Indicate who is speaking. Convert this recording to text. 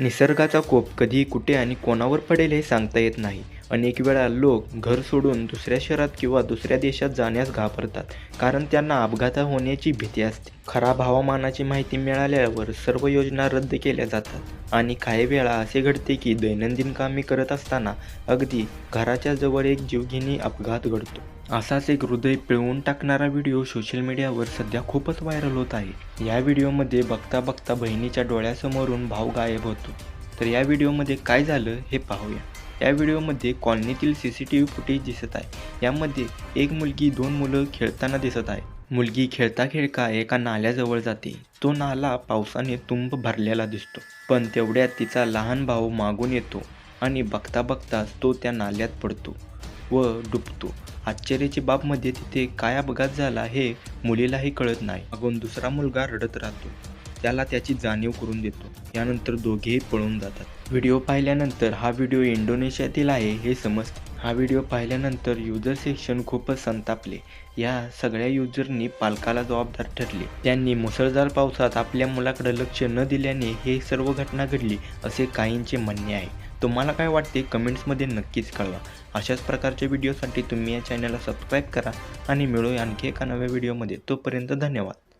Speaker 1: निसर्गाचा कोप कधी कुठे आणि कोणावर पडेल हे सांगता येत नाही. अनेक वेळा लोक घर सोडून दुसऱ्या शहरात किंवा दुसऱ्या देशात जाण्यास घाबरतात कारण त्यांना अपघात होण्याची भीती असते. खराब हवामानाची माहिती मिळाल्यावर सर्व योजना रद्द केल्या जातात आणि काही वेळा असे घडते की दैनंदिन कामे करत असताना अगदी घराच्या जवळ एक जीवघेणी अपघात घडतो. असाच एक हृदय पिळवून टाकणारा व्हिडिओ सोशल मीडियावर सध्या खूपच व्हायरल होत आहे. या व्हिडिओमध्ये बघता बघता बहिणीच्या डोळ्यासमोरून भाव गायब होतो. तर या व्हिडिओमध्ये काय झालं हे पाहूया. या व्हिडिओमध्ये कॉलनीतील C C T V footage दिसत आहे. यामध्ये एक मुलगी दोन मुलं खेळताना दिसत आहे. मुलगी खेळता खेळता एका नाल्याजवळ जाते. तो नाला पावसाने तुंब भरलेला दिसतो पण तेवढ्यात तिचा लहान भाऊ मागून येतो आणि बघता बघताच तो त्या नाल्यात पडतो व डुबतो. आश्चर्याची बाबमध्ये तिथे काय अपघात झाला हे मुलीलाही कळत नाही. मागून दुसरा मुलगा रडत राहतो. त्याला त्याची जाणीव करून देतो. यानंतर दोघेही पळून जातात. व्हिडिओ पाहिल्यानंतर हा व्हिडिओ इंडोनेशियातील आहे हे समजते. हा व्हिडिओ पाहिल्यानंतर युजर सेक्शन खूपच संतापले. या सगळ्या युजरनी पालकाला जबाबदार ठरले. त्यांनी मुसळधार पावसात आपल्या मुलाकडे लक्ष न दिल्याने हे सर्व घटना घडली असे काहींचे म्हणणे आहे. तुम्हाला काय वाटते कमेंट्समध्ये नक्कीच कळवा. अशाच प्रकारच्या व्हिडिओसाठी तुम्ही या चॅनलला सबस्क्राईब करा आणि मिळूया आणखी एका नव्या व्हिडिओमध्ये तोपर्यंत धन्यवाद.